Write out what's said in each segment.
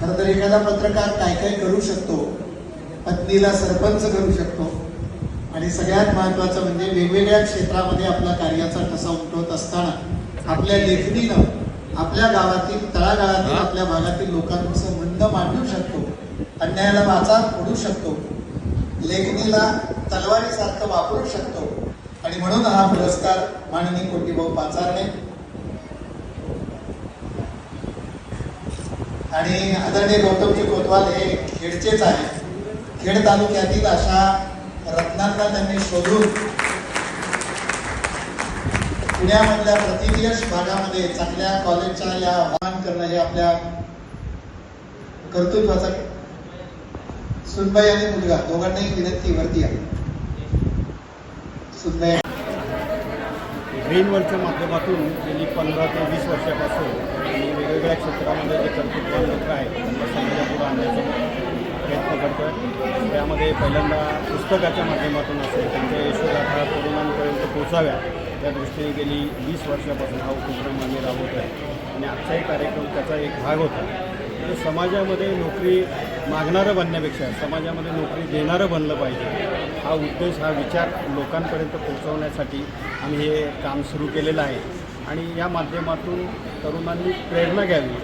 खर तर एखादा पत्रकार काय काय करू शकतो पत्नीला सरपंच करू शकतो. आणि सगळ्यात महत्वाचं म्हणजे वेगवेगळ्या क्षेत्रामध्ये आपला कार्याचा ठसा उमटवत असताना आपल्या लेखणीनं आपल्या गावातील तळागाळातील आपल्या भागातील लोकांचं म्हणणं मांडू शकतो अन्यायाला वाचा फोडू शकतो लेखणीला तलवारीसारखं वापरू शकतो. आणि म्हणून हा पुरस्कार माननीय कोटीभाऊ पाचारणे आणि आदरणीय गौतमजी कोतवाल हे खेडचेच आहे खेड तालुक्यातील अशा रत्नांना त्यांनी शोधून पुण्यामधल्या प्रतिनियश भागामध्ये चांगल्या कॉलेजच्या या आव्हान करणं हे आपल्या कर्तृत्वाचं सुनबाई आणि मुलगा दोघांनाही विनंती वरती आहे. सुनबाई ग्रीनवर्डच्या माध्यमातून गेली पंधरा ते वीस वर्षापासून वेगवेगळ्या क्षेत्रामध्ये जे कर्तृत्व लोक आहेत त्यांना समाजापुढं आणण्याचा प्रयत्न करतो आहे त्यामध्ये पहिल्यांदा पुस्तकाच्या माध्यमातून असेल त्यांच्या यशोगाथा तरुणांपर्यंत पोचाव्या त्या दृष्टीने गेली वीस वर्षापासून हा उपक्रम आम्ही राबवत आहे आणि आजचाही कार्यक्रम त्याचा एक भाग होता. तर समाजामध्ये नोकरी मागणारं बनण्यापेक्षा समाजामध्ये नोकरी देणारं बनलं पाहिजे हा उद्देश हा विचार लोकांपर्यंत पोहोचवण्यासाठी आम्ही हे काम सुरू केलेलं आहे. आणि या माध्यमातून तरुणांनी प्रेरणा घ्यावी.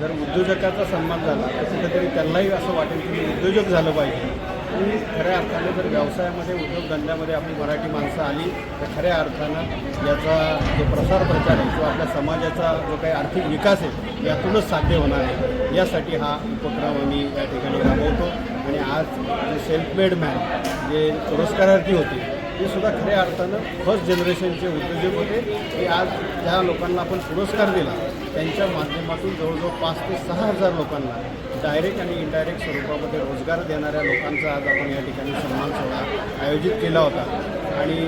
जर उद्योजकाचा सन्मान झाला तर कुठेतरी त्यांनाही असं वाटेल की मी उद्योजक झालं पाहिजे. आणि खऱ्या अर्थानं जर व्यवसायामध्ये उद्योगधंद्यामध्ये आपली मराठी माणसं आली तर खऱ्या अर्थानं याचा जो प्रसार प्रचार आहे किंवा आपल्या समाजाचा जो काही आर्थिक विकास आहे यातूनच साध्य होणार आहे. यासाठी हा उपक्रम आम्ही या ठिकाणी राबवतो. आणि आज जे सेल्फ मेड मॅन जे पुरस्कारार्थी होते हे सुद्धा खऱ्या अर्थानं फर्स्ट जनरेशनचे उद्योजक होते. की आज ज्या लोकांना आपण पुरस्कार दिला त्यांच्या माध्यमातून जवळजवळ पाच ते सहा हजार लोकांना डायरेक्ट आणि इनडायरेक्ट स्वरूपामध्ये रोजगार देणाऱ्या लोकांचा आज आपण या ठिकाणी सन्मान सोहळा आयोजित केला होता. आणि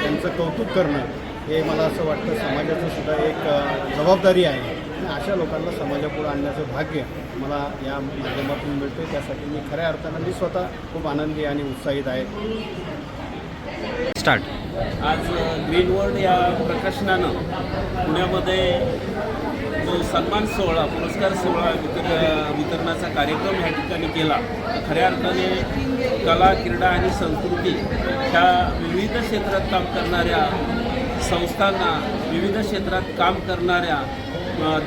त्यांचं कौतुक करणं हे मला असं वाटतं समाजाचं सुद्धा एक जबाबदारी आहे. अशा लोकांना समाजापुढे आणण्याचं भाग्य मला या माध्यमातून मिळतं त्यासाठी मी खऱ्या अर्थानं मी स्वतः खूप आनंदी आणि उत्साहित आहे. स्टार्ट आज ग्रीन वर्ल्ड या प्रकाशनानं पुण्यामध्ये जो सन्मान सोहळा पुरस्कार सोहळा वितर वितरणाचा कार्यक्रम या ठिकाणी केला. खऱ्या अर्थाने कला क्रीडा आणि संस्कृती ह्या विविध क्षेत्रात काम करणाऱ्या संस्थांना विविध क्षेत्रात काम करणाऱ्या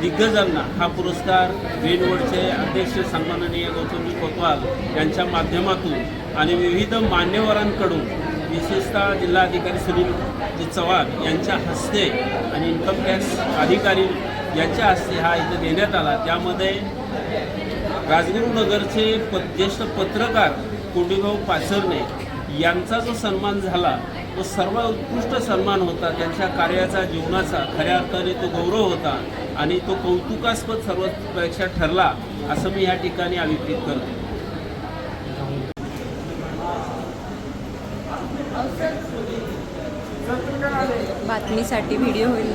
दिग्गजांना हा पुरस्कार ग्रीन वर्ल्डचे अध्यक्ष सन्माननीय गौतमी कोतवाल यांच्या माध्यमातून आणि विविध मान्यवरांकडून विशेषतः जिल्हाधिकारी सुनील चव्हाण यांच्या हस्ते आणि इन्कम टॅक्स अधिकारी यांच्या हस्ते हा इथं देण्यात आला. त्यामध्ये राजगुरुनगरचे प ज्येष्ठ पत्रकार कोंडीभाऊ पाचरणे यांचा जो सन्मान झाला तो सर्व उत्कृष्ट सन्मान होता. त्यांच्या कार्याचा जीवनाचा खऱ्या अर्थाने तो गौरव होता आणि तो कौतुकास्पद सर्वपेक्षा ठरला असं मी या ठिकाणी अभिप्रेत करतो. बातमीसाठी व्हिडिओ होईल.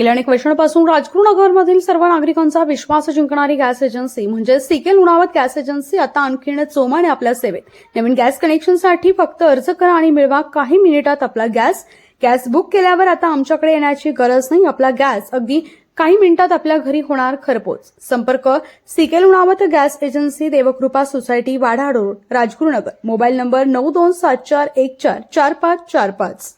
गेल्या अनेक वर्षांपासून राजगुरुनगरमधील सर्व नागरिकांचा विश्वास जिंकणारी गॅस एजन्सी म्हणजे सिकेल उणावत गॅस एजन्सी आता आणखीन चोमाने आपल्या सेवेत. नवीन गॅस कनेक्शनसाठी फक्त अर्ज करा आणि मिळवा काही मिनिटात आपला गॅस. गॅस बुक केल्यावर आता आमच्याकडे येण्याची गरज नाही. आपला गॅस अगदी काही मिनिटात आपल्या घरी होणार खरपोच. संपर्क scale Unawat gas agency Devkrupa society वाढा road Rajgurunagar mobile number नऊ दोन सात चार एक चार चार पाच चार पाच.